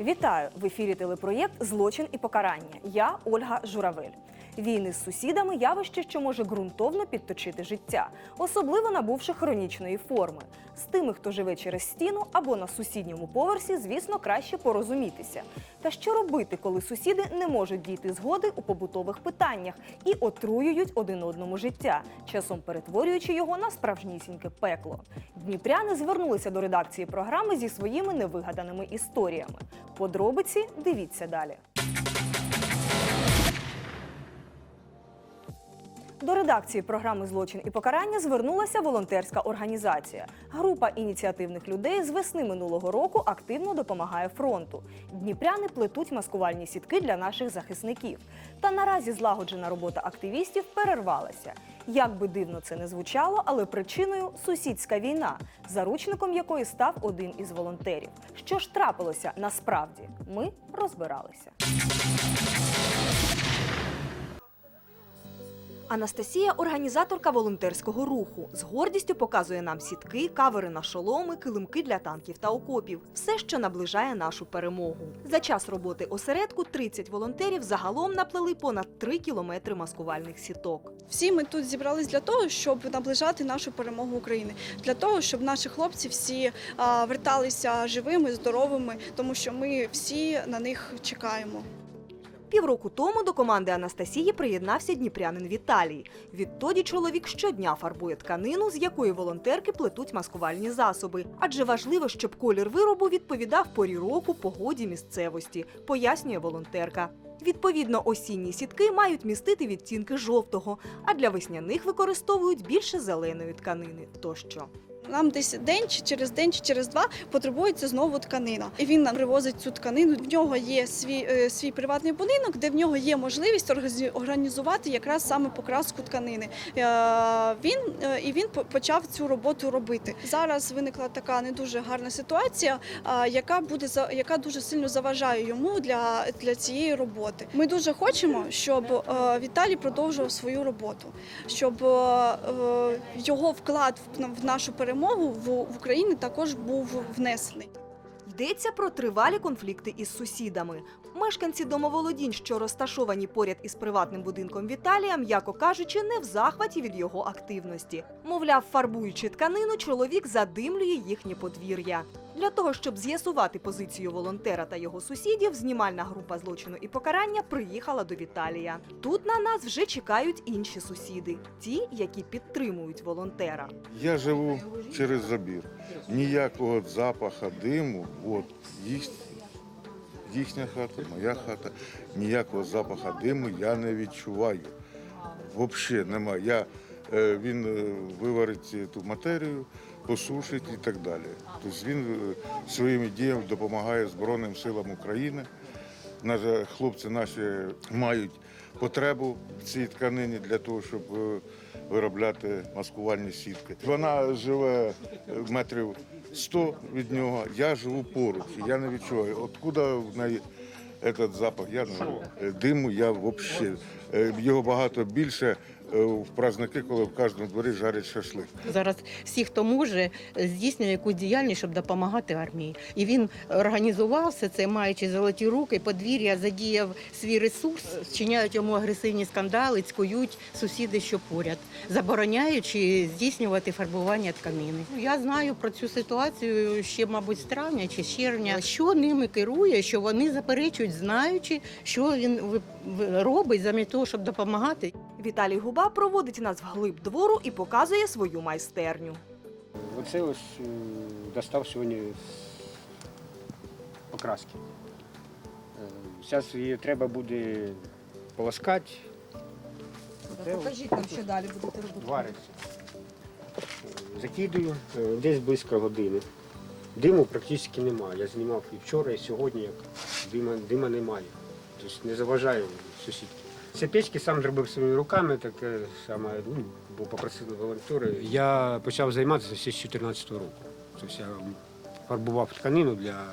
Вітаю в ефірі телепроєкт Злочин і покарання. Я Ольга Журавель. Війни з сусідами явище, що може ґрунтовно підточити життя, особливо набувши хронічної форми. З тими, хто живе через стіну або на сусідньому поверсі, звісно, краще порозумітися. Та що робити, коли сусіди не можуть дійти згоди у побутових питаннях і отруюють один одному життя, часом перетворюючи його на справжнісіньке пекло. Дніпряни звернулися до редакції програми зі своїми невигаданими історіями. Подробиці дивіться далі. До редакції програми Злочин і покарання звернулася волонтерська організація. Група ініціативних людей з весни минулого року активно допомагає фронту. Дніпряни плетуть маскувальні сітки для наших захисників. Та наразі злагоджена робота активістів перервалася. Як би дивно це не звучало, але причиною сусідська війна, заручником якої став один із волонтерів. Що ж трапилося насправді? Ми розбиралися. Анастасія організаторка волонтерського руху. З гордістю показує нам сітки, кавери на шоломи, килимки для танків та окопів. Все, що наближає нашу перемогу. За час роботи осередку 30 волонтерів загалом наплели понад 3 кілометри маскувальних сіток. Всі ми тут зібрались для того, щоб наближати нашу перемогу України, для того, щоб наші хлопці всі верталися живими, здоровими, тому що ми всі на них чекаємо. Півроку тому до команди Анастасії приєднався дніпрянин Віталій. Відтоді чоловік щодня фарбує тканину, з якої волонтерки плетуть маскувальні засоби. Адже важливо, щоб колір виробу відповідав порі року, погоді місцевості, пояснює волонтерка. Відповідно, осінні сітки мають містити відтінки жовтого, а для весняних використовують більше зеленої тканини тощо. Нам десь день чи через день, чи через два потребується знову тканина. І він нам привозить цю тканину. В нього є свій, е, свій приватний будинок, де в нього є можливість організувати якраз саме покраску тканини. Е, Він е, і він почав цю роботу робити. Зараз виникла така не дуже гарна ситуація, яка буде за- яка дуже сильно заважає йому для, для цієї роботи. Ми дуже хочемо, щоб Віталій продовжував свою роботу, щоб його вклад в, нашу перемогу в, Україні також був внесений. Йдеться про тривалі конфлікти із сусідами. Мешканці домоволодінь, що розташовані поряд із приватним будинком Віталія, м'яко кажучи, не в захваті від його активності. Мовляв, фарбуючи тканину, чоловік задимлює їхнє подвір'я. Для того, щоб з'ясувати позицію волонтера та його сусідів, знімальна група злочину і покарання приїхала до Віталія. Тут на нас вже чекають інші сусіди, ті, які підтримують волонтера. Я живу через забір. Ніякого запаха, диму, от їх, їхня хата, моя хата, ніякого запаха диму я не відчуваю. Взагалі немає. Я, е, він е, виварить ту матерію, посушить і так далі. Тобто він е, своїми діями допомагає Збройним силам України. Хлопці наші мають потребу в цій тканині для того, щоб виробляти маскувальні сітки. Вона живе е, метрів 100 від нього. Я живу поруч. Я не відчуваю. Откуда в неї цей запах? Я не. Е, диму. Я взагалі його багато більше е, в праздники, коли в кожному дворі жарять шашлик. Зараз всі, хто може, здійснює якусь діяльність, щоб допомагати армії. І він організував все це, маючи золоті руки, подвір'я, задіяв свій ресурс, вчиняють йому агресивні скандали, цькують сусіди, що поряд, забороняючи здійснювати фарбування тканини. Я знаю про цю ситуацію ще, мабуть, з травня чи червня. Що ними керує, що вони заперечують, знаючи, що він робить замість того, щоб допомагати. Віталій Губа проводить нас вглиб двору і показує свою майстерню. Оце ось е, достав сьогодні покраски. Зараз її треба буде полоскати. Оце Покажіть нам, що далі будете робити. Вариться. Е, Закидую е, десь близько години. Диму практично немає. Я знімав і вчора, і сьогодні, як дима, дима немає. Тобто не заважаю сусідки. Ці печки сам зробив своїми руками, таке саме, ну, бо попросили волонтери. Я почав займатися ще з 2014 року. Тобто я фарбував тканину для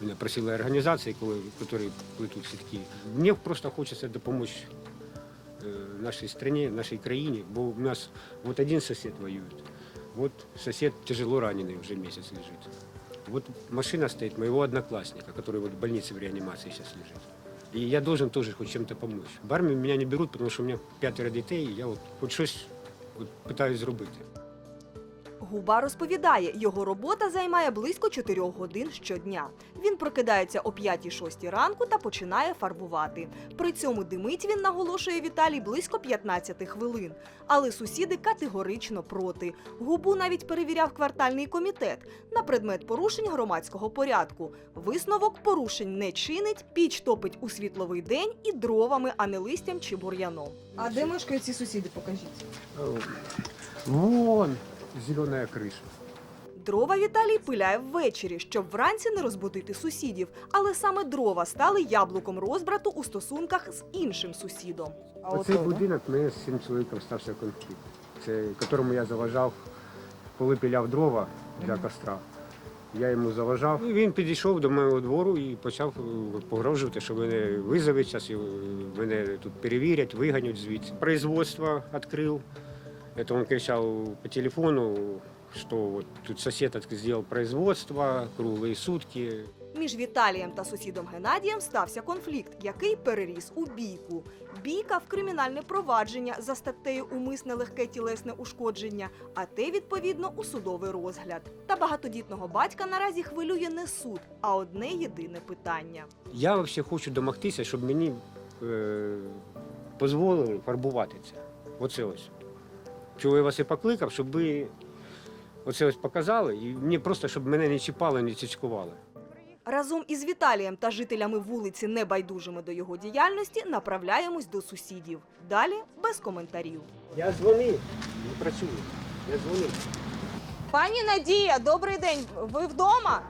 мене просили організації, коли, які плетуть сітки. Мені просто хочеться допомогти э, нашей стране, нашей краине, бо у нас вот один сосед воюет, вот сосед тяжело раненый уже месяц лежит. Вот машина стоит моего одноклассника, который вот в больнице в реанимации сейчас лежит. И я должен тоже хоть чем-то помочь. В армию меня не берут, потому что у меня п'ятеро дітей, и я от, от щось вот пытаюсь зробити. Губа розповідає, його робота займає близько 4 годин щодня. Він прокидається о 5-6 ранку та починає фарбувати. При цьому димить він наголошує Віталій близько 15 хвилин. Але сусіди категорично проти. Губу навіть перевіряв квартальний комітет на предмет порушень громадського порядку. Висновок порушень не чинить, піч топить у світловий день і дровами, а не листям чи бур'яном. А де мешкають ці сусіди? Покажіть. Вон зеленая крыша. Дрова Віталій пиляє ввечері, щоб вранці не розбудити сусідів. Але саме дрова стали яблуком розбрату у стосунках з іншим сусідом. Оцей будинок мене з цим чоловіком стався конфлікт, це, якому я заважав, коли пиляв дрова для костра. Я йому заважав. І він підійшов до мого двору і почав е, погрожувати, що мене визовуть, зараз мене тут перевірять, виганять звідси. Производство відкрив. Это он кричал по телефону, что вот тут сосед от- сделал производство, круглые сутки. Між Віталієм та сусідом Геннадієм стався конфлікт, який переріс у бійку. Бійка в кримінальне провадження за статтею умисне легке тілесне ушкодження, а те відповідно у судовий розгляд. Та багатодітного батька наразі хвилює не суд, а одне єдине питання. Я взагалі хочу домогтися, щоб мені е, дозволили фарбувати це. Оце ось. Чого я вас і покликав, щоб ви оце ось показали, і мені просто, щоб мене не чіпали, не цічкували. Разом із Віталієм та жителями вулиці, небайдужими до його діяльності, направляємось до сусідів. Далі без коментарів. Я дзвонив, не працюю. Я дзвонив. Пані Надія, добрий день. Ви вдома?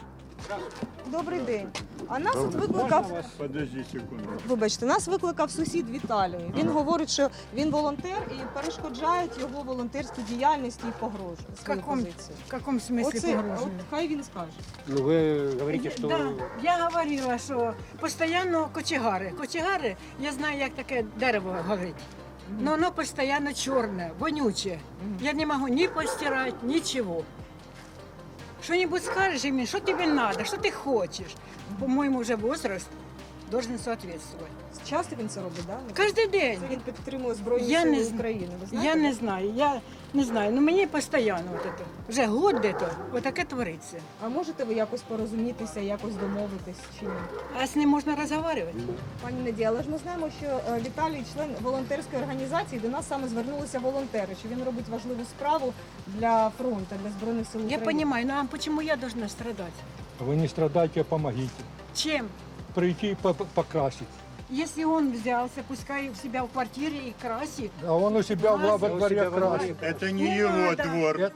Добрий день. А нас тут викликав. Подожди секунду. Вибачте, нас викликав сусід Віталій. Він говорить, що він волонтер і перешкоджають його волонтерській діяльності і погрожує каком-. В каком смысле Оце, от хай він скаже. Ну ви говорите, що Да, я говорила, що постійно кочегари. Кочегари, я знаю, як таке дерево горить. Но воно постійно чорне, вонюче. Я не можу ні постирати, нічого. Що-нибудь скажеш мені, що тобі треба, що ти хочеш. По-моєму, вже возраст должен соответствовать. Часто він це робить, да? Кожен день. Це він підтримує Збройні Я Сили не України. Ви знаєте? Я не знаю, я не знаю. Ну мені постійно от это, вже год де-то, отаке твориться. А можете ви якось порозумітися, якось домовитись чи ні? А з ним можна розмовляти? Пані Надія, але ж ми знаємо, що е, Віталій член волонтерської організації. До нас саме звернулися волонтери. Що він робить важливу справу для фронту, для збройних сил Я України. понимаю, но а почему я должна страдать? Вы не страдайте, а помогите. Чем? Прийти и по- покрасить. Если он взялся, пускай у себя в квартире и красит. А он у себя Да, во дворе красит. Это не, Не его надо. двор, Это-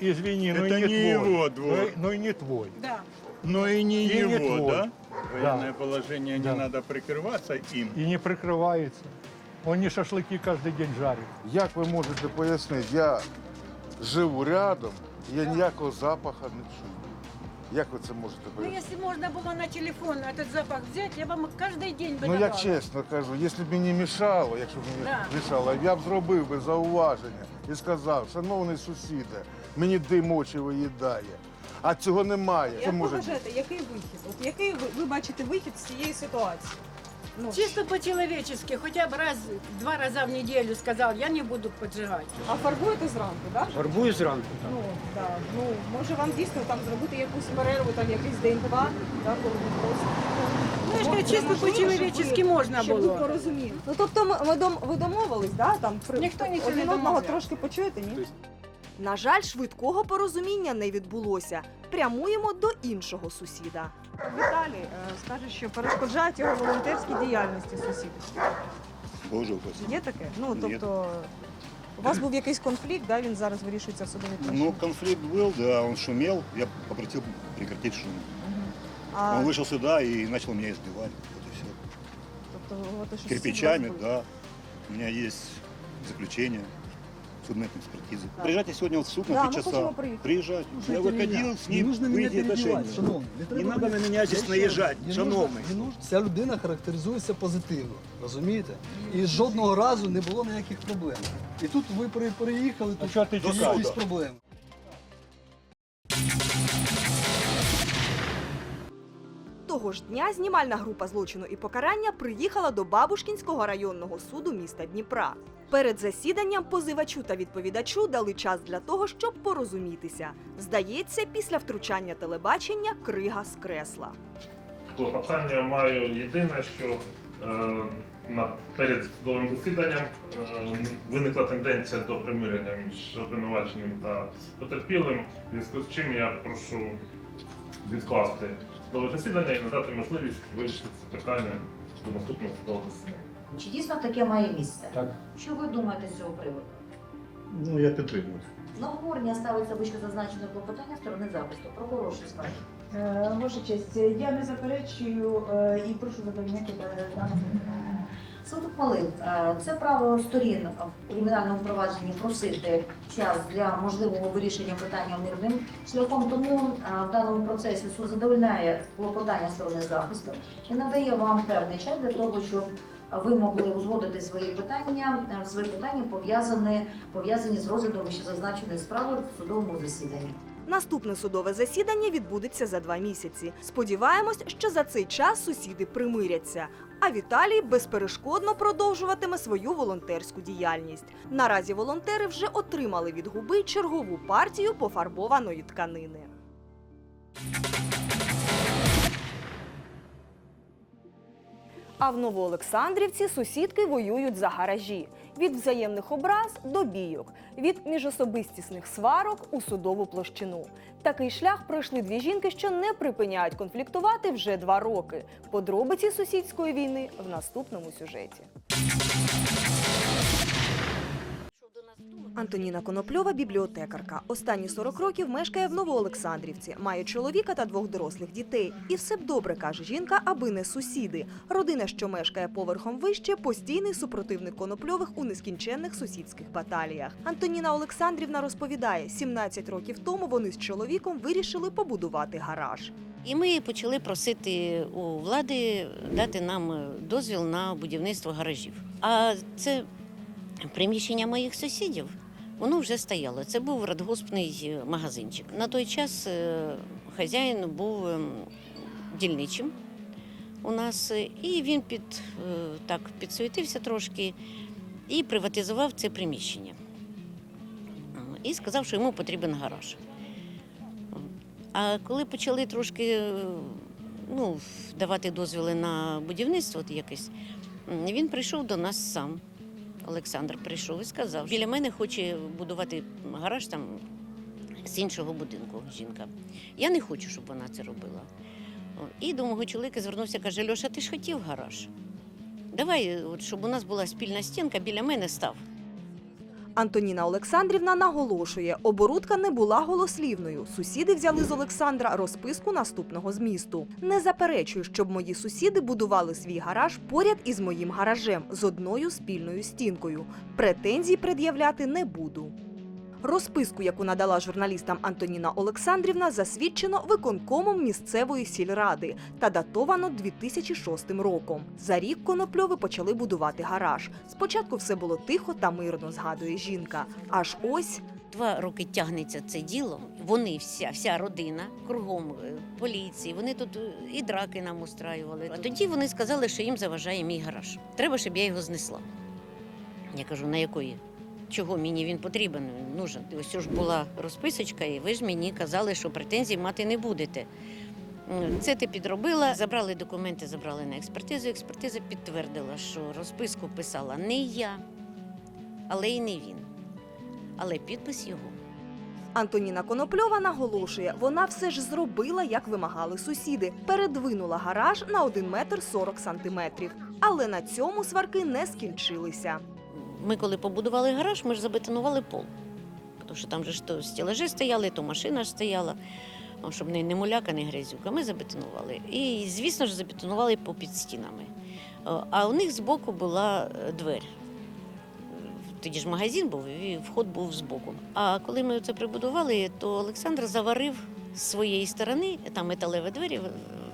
Извини, но Это и не, не твой. его двор. Но, и- но и не твой. Да. но и не И не его, твой. да? Военное положение, Да. не надо прикрываться им. И не прикрывается. Он не шашлыки каждый день жарит. Як ви можете пояснити, я живу рядом, я ніякого запаху не чую. Як ви це можете Ну, пояснити? если можно было на телефон этот запах взять, я вам каждый день бы Ну я давала. чесно кажу, якщо б мені мішало, якщо б мені Да. мішало, я б зробив би зауваження і сказав, шановний сусіде, мені дим очі виїдає. А цього немає. Це Як ви може вважаєте, який вихід? От який ви, ви бачите вихід з цієї ситуації? Ну, Чисто по-человечески, хотя бы раз, два раза в неделю сказал, я не буду поджигать. а фарбуєте зранку, так? Да? Фарбую зранку. так. Ну, да. ну, може вам дійсно там зробити якусь перерву, там якийсь день-два, да, коли ви просто. Ну, я ж чисто можливо, по-человечески щоб ви- можна щоб ви було. порозуміли. Ну тобто ми, ми дом, ви домовились, да? Там при Ніхто нічого один не одного домовляв. трошки почуєте, ні? На жаль, швидкого порозуміння не відбулося. Прямуємо до іншого сусіда. Віталій е, скаже, що перешкоджають його волонтерській діяльності сусіди. Боже упаси. Є таке? Ну тобто, у вас був якийсь конфлікт, да? він зараз вирішується в судовій площі. Ну, конфликт был, да, он шумел, я попросил прекратить шум. а, Он вышел сюда и начал меня избивать, вот и все. тобто, от, Кирпичами, да. У меня есть заключение судебной экспертизы. Приезжайте сегодня в суд Да, на мы три хотим часа. приехать. Приезжать. Я выходил с Не ним, нужно мене выйти отношения. перебивати, шановний. Не треба надо на мене- меня здесь Я ще наезжать, раз, не нужно- шановний. не нужно. Ця людина характеризується позитивно, розумієте? І жодного разу не було ніяких проблем. І тут ви при- приїхали, А тут что ты До читаешь? якісь суду. проблеми. Того ж дня знімальна група злочину і покарання приїхала до Бабушкінського районного суду міста Дніпра. Перед засіданням позивачу та відповідачу дали час для того, щоб порозумітися. Здається, після втручання телебачення крига скресла. Клопотання маю єдине, що е, на, перед судовим засіданням е, виникла тенденція до примирення між обвинуваченим та потерпілим, зв'язку з чим я прошу відкласти судове засідання і надати можливість вирішити це питання до наступного судового засідання. Чи дійсно таке має місце? Так. Що ви думаєте з цього приводу? Ну, я підтримую. На обговорення ставиться вище зазначене клопотання сторони захисту. Прокурор що скаже. Е, Ваша честь, я не заперечую е, і прошу задовольнити дане Суд ухвалив е, це право сторін в кримінальному провадженні просити час для можливого вирішення питання мирним шляхом. Тому е, в даному процесі суд задовольняє клопотання сторони захисту і надає вам певний час для того, щоб ви могли узгодити свої питання, е, свої питання пов'язані пов'язані з розглядом вищезазначеної справи в судовому засіданні. Наступне судове засідання відбудеться за два місяці. Сподіваємось, що за цей час сусіди примиряться. А Віталій безперешкодно продовжуватиме свою волонтерську діяльність. Наразі волонтери вже отримали від губи чергову партію пофарбованої тканини. А в Новоолександрівці сусідки воюють за гаражі від взаємних образ до бійок, від міжособистісних сварок у судову площину. Такий шлях пройшли дві жінки, що не припиняють конфліктувати вже два роки. Подробиці сусідської війни в наступному сюжеті. Антоніна Конопльова бібліотекарка. Останні 40 років мешкає в Новоолександрівці, має чоловіка та двох дорослих дітей. І все б добре, каже жінка, аби не сусіди. Родина, що мешкає поверхом вище, постійний супротивник Конопльових у нескінченних сусідських баталіях. Антоніна Олександрівна розповідає, 17 років тому вони з чоловіком вирішили побудувати гараж. І ми почали просити у влади дати нам дозвіл на будівництво гаражів. А це приміщення моїх сусідів. Воно вже стояло. Це був радгоспний магазинчик. На той час е, хазяїн був ем, дільничим у нас, е, і він під, е, так підсуетився трошки і приватизував це приміщення. І сказав, що йому потрібен гараж. А коли почали трошки е, ну, давати дозвіли на будівництво якесь, він прийшов до нас сам. Олександр прийшов і сказав, біля мене хоче будувати гараж там з іншого будинку жінка. Я не хочу, щоб вона це робила. І до мого чоловіка звернувся, каже: Льоша, ти ж хотів гараж? Давай, от, щоб у нас була спільна стінка, біля мене став. Антоніна Олександрівна наголошує, оборудка не була голослівною. Сусіди взяли з Олександра розписку наступного змісту. Не заперечую, щоб мої сусіди будували свій гараж поряд із моїм гаражем з одною спільною стінкою. Претензій пред'являти не буду. Розписку, яку надала журналістам Антоніна Олександрівна, засвідчено виконкомом місцевої сільради та датовано 2006 роком. За рік конопльови почали будувати гараж. Спочатку все було тихо та мирно, згадує жінка. Аж ось Два роки тягнеться це діло. Вони, вся, вся родина, кругом е, поліції, вони тут е, і драки нам устраювали. А тоді вони сказали, що їм заважає мій гараж. Треба, щоб я його знесла. Я кажу, на якої? Чого мені він потрібен? Нужен. Ось ж була розписочка, і ви ж мені казали, що претензій мати не будете. Це ти підробила, забрали документи, забрали на експертизу. Експертиза підтвердила, що розписку писала не я, але й не він. Але підпис його. Антоніна Конопльова наголошує, вона все ж зробила, як вимагали сусіди. Передвинула гараж на 1 метр 40 сантиметрів. Але на цьому сварки не скінчилися. Ми коли побудували гараж, ми ж забетонували пол. Тому що там же то стелажі стояли, то машина ж стояла, щоб не, не муляка, не грязюка. Ми забетонували. І, звісно ж, забетонували попід стінами. А у них збоку була е, двері. Тоді ж магазин був, і вход був збоку. А коли ми це прибудували, то Олександр заварив з своєї сторони, там металеві двері,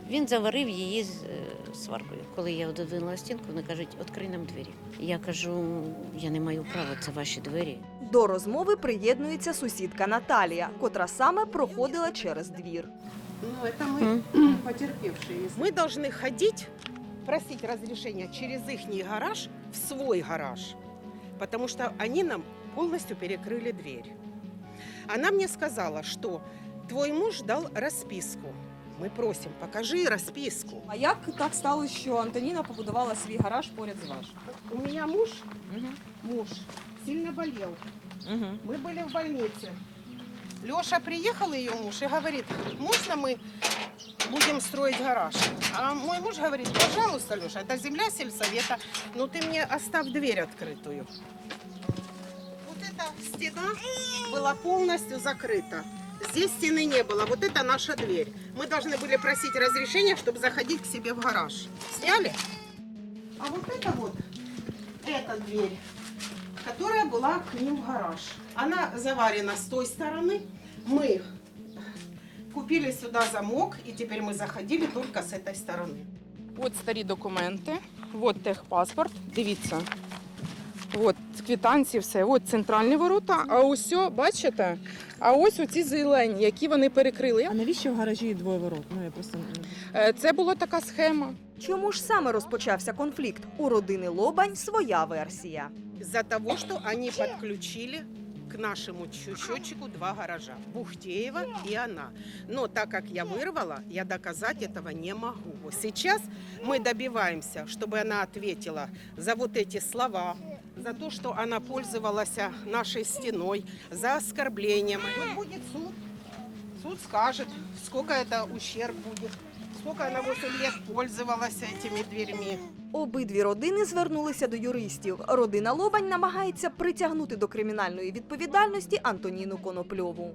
він заварив її з е, сваркою. Коли я одвинула стінку, вони кажуть, відкрий нам двері. Я кажу, я не маю права, це ваші двері. До розмови приєднується сусідка Наталія, котра саме проходила через двір. Ну, это мы М. по потерпевшие. Мы должны ходить, просить разрешения через их гараж в свой гараж, потому что они нам полностью перекрыли дверь. Она мне сказала, что твой муж дал расписку. Мы просим, покажи расписку. А як так сталося, що Антоніна побудувала свій гараж поряд з вашим? У меня муж, муж сильно болел. Мы были в больнице. Леша приехал, ее муж, и говорит, можно мы будем строить гараж? А мой муж говорит, пожалуйста, Леша, это земля сельсовета, но ты мне оставь дверь открытую. Вот эта стена была полностью закрыта. Здесь стены не было, вот это наша дверь. Мы должны были просить разрешения, чтобы заходить к себе в гараж. Сняли? А вот это вот, эта дверь, которая была к ним в гараж. Она заварена с той стороны. Мы купили сюда замок, и теперь мы заходили только с этой стороны. От старі документи, от техпаспорт. Дивіться. От квитанції, все. От центральні ворота. А ось, о, бачите? А ось оці зелені, які вони перекрили. А навіщо в гаражі двоє ворот? Ну я просто Е, Це була така схема. Чому ж саме розпочався конфлікт? У родини Лобань своя версія. Из-за того, что они подключили к нашему чу- счетчику два гаража. Бухтеева и она. Но так как я вырвала, я доказать этого не могу. Сейчас мы добиваемся, чтобы она ответила за вот эти слова, за то, что она пользовалась нашей стеной, за оскорблением. Вот будет суд. Суд скажет, сколько это ущерб будет, сколько она 8 лет пользовалась этими дверьми. Обидві родини звернулися до юристів. Родина Лобань намагається притягнути до кримінальної відповідальності Антоніну Конопльову.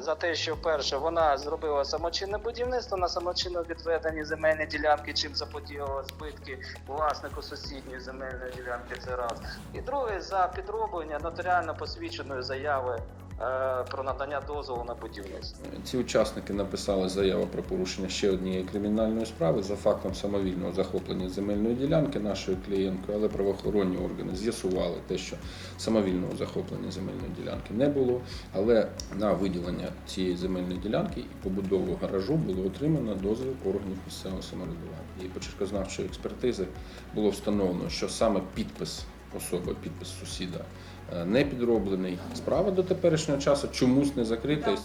За те, що перше вона зробила самочинне будівництво на самочинно відведені земельні ділянки, чим заподіяла збитки власнику сусідньої земельної ділянки. Це раз. І друге за підроблення нотаріально посвідченої заяви про надання дозволу на будівництво. Ці учасники написали заяву про порушення ще однієї кримінальної справи за фактом самовільного захоплення земельної ділянки нашою клієнткою, але правоохоронні органи з'ясували те, що самовільного захоплення земельної ділянки не було. Але на виділення цієї земельної ділянки і побудову гаражу було отримано дозвіл органів місцевого самоврядування. І почеркознавчої експертизи було встановлено, що саме підпис особи, підпис сусіда е, не підроблений. Справа до теперішнього часу чомусь не закрита.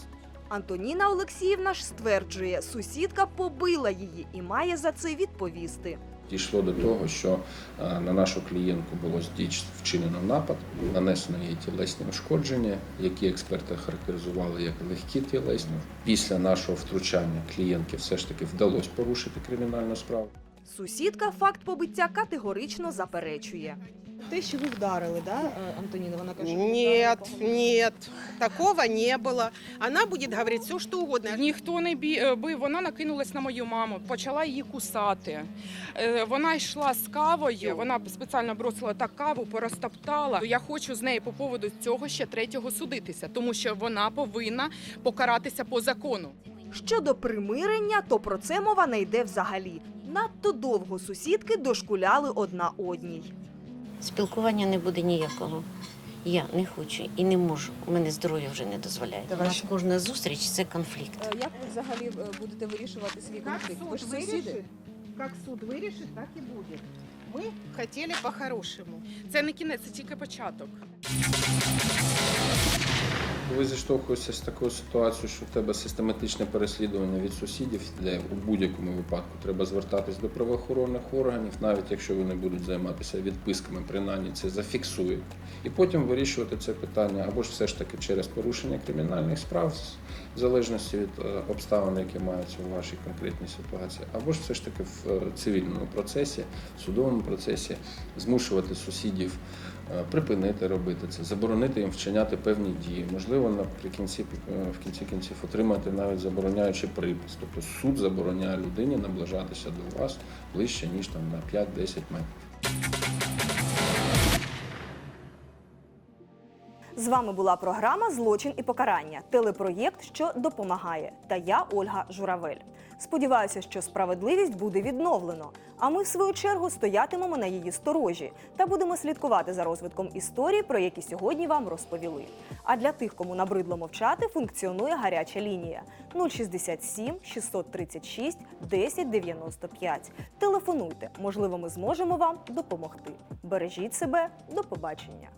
Антоніна Олексіївна ж стверджує, сусідка побила її і має за це відповісти. Дійшло до того, що е, на нашу клієнтку було здійснено вчинено напад, нанесено їй тілесні ушкодження, які експерти характеризували як легкі тілесні. Після нашого втручання клієнтки все ж таки вдалося порушити кримінальну справу. Сусідка факт побиття категорично заперечує. Те, що ви вдарили, да, е, Антоніна, вона каже, Нет, вдарили, нет, такого не было. Она будет говорить все, что угодно. Ніхто не бі- е, бив, вона накинулась на мою маму, почала її кусати. Е, Вона йшла з кавою, вона спеціально бросила так каву, порозтоптала. Я хочу з нею по поводу цього ще третього судитися, тому що вона повинна покаратися по закону. Щодо примирення, то про це мова не йде взагалі. Надто довго сусідки дошкуляли одна одній. Спілкування не буде ніякого. Я не хочу і не можу. У мене здоров'я вже не дозволяє. У нас кожна зустріч це конфлікт. Е, Як ви взагалі е, будете вирішувати свій конфлікт? Ви ж суд сусіди? вирішить, суд вирішить, так і буде. Ми хотіли по-хорошому. Це не кінець, це тільки початок. Ви зіштовхуєтеся з такою ситуацією, що в тебе систематичне переслідування від сусідів, де у будь-якому випадку треба звертатись до правоохоронних органів, навіть якщо вони будуть займатися відписками, принаймні це зафіксують, і потім вирішувати це питання або ж все ж таки через порушення кримінальних справ, в залежності від е, обставин, які маються у вашій конкретній ситуації, або ж все ж таки в е, цивільному процесі, в судовому процесі змушувати сусідів припинити робити це, заборонити їм вчиняти певні дії, можливо, наприкінці е, в кінці кінців отримати навіть забороняючий припис. Тобто суд забороняє людині наближатися до вас ближче ніж там на 5-10 метрів. З вами була програма Злочин і покарання, телепроєкт, що допомагає. Та я Ольга Журавель. Сподіваюся, що справедливість буде відновлено. А ми, в свою чергу, стоятимемо на її сторожі та будемо слідкувати за розвитком історії, про які сьогодні вам розповіли. А для тих, кому набридло мовчати, функціонує гаряча лінія 067 636 1095. Телефонуйте, можливо, ми зможемо вам допомогти. Бережіть себе, до побачення.